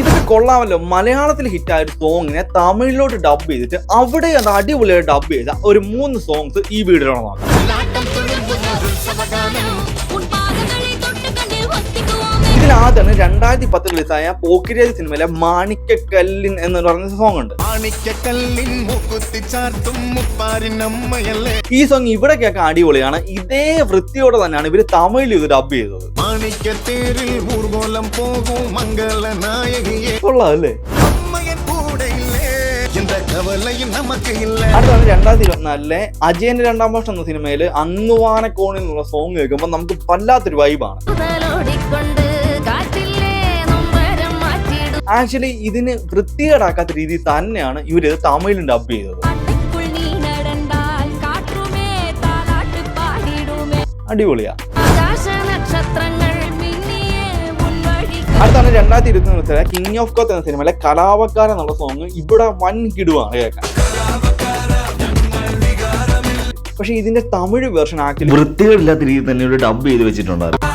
ഇതൊക്കെ കൊള്ളാമല്ലോ. മലയാളത്തിൽ ഹിറ്റായ ഒരു സോങ്ങിനെ തമിഴിലോട്ട് ഡബ് ചെയ്തിട്ട് അവിടെ അത് അടിപൊളിയായിട്ട് ഡബ് ചെയ്ത ഒരു മൂന്ന് സോങ്സ് ഈ വീഡിയോയിലാണ് നോക്കാം ഇതിലാദ്യമാണ് രണ്ടായിരത്തി പത്തിൽ റിലീസായ പോക്കിരിയാതി സിനിമയിലെ മാണിക്കക്കല്ലിൻ എന്ന് പറഞ്ഞ സോങ് ഉണ്ട്. ഈ സോങ് ഇവിടെ കേൾക്കാൻ അടിപൊളിയാണ്. ഇതേ വൃത്തിയോടെ തന്നെയാണ് ഇവർ തമിഴിൽ ഇത് ഡബ് ചെയ്തത്. മാണിക്കത്തേരിൽ ഊർഗോലം പോകും മംഗള നായകിയെ കൊള്ളാം അല്ലേ അമ്മയൻ കൂടെ ഇല്ലേ? എந்த കവലയും നമുക്ക് ഇല്ല? അടുത്താണ് രണ്ടായിരത്തി ഇരുപത്തിനാലിലെ അജയന്റെ രണ്ടാം വർഷം എന്ന സിനിമയിൽ അങ്ങുവാനക്കോണിൽ നിന്നുള്ള സോങ് കേൾക്കുമ്പോൾ നമുക്ക് വല്ലാത്തൊരു വൈബാണ് ആക്ച്വലി ഇതിന് വൃത്തികേടാക്കാത്ത രീതി തന്നെയാണ് ഇവർ തമിഴിൽ ഡബ് ചെയ്തത്. അടിപൊളിയാ. അടുത്താണ് രണ്ടായിരത്തി ഇരുപത്തി മൂന്നിലെ കിങ് ഓഫ് കോത്ത് എന്ന സിനിമയിലെ കലാപക്കാരൻ എന്നുള്ള സോങ് ഇവിടെ വൻ കിടുവാണ് കേൾക്കാൻ പക്ഷെ ഇതിന്റെ തമിഴ് വേർഷൻ ആക്ച്വലി വൃത്തികളില്ലാത്ത രീതിയിൽ തന്നെ ഒരു ഡബ് ചെയ്ത് വെച്ചിട്ടുണ്ടായിരുന്നു.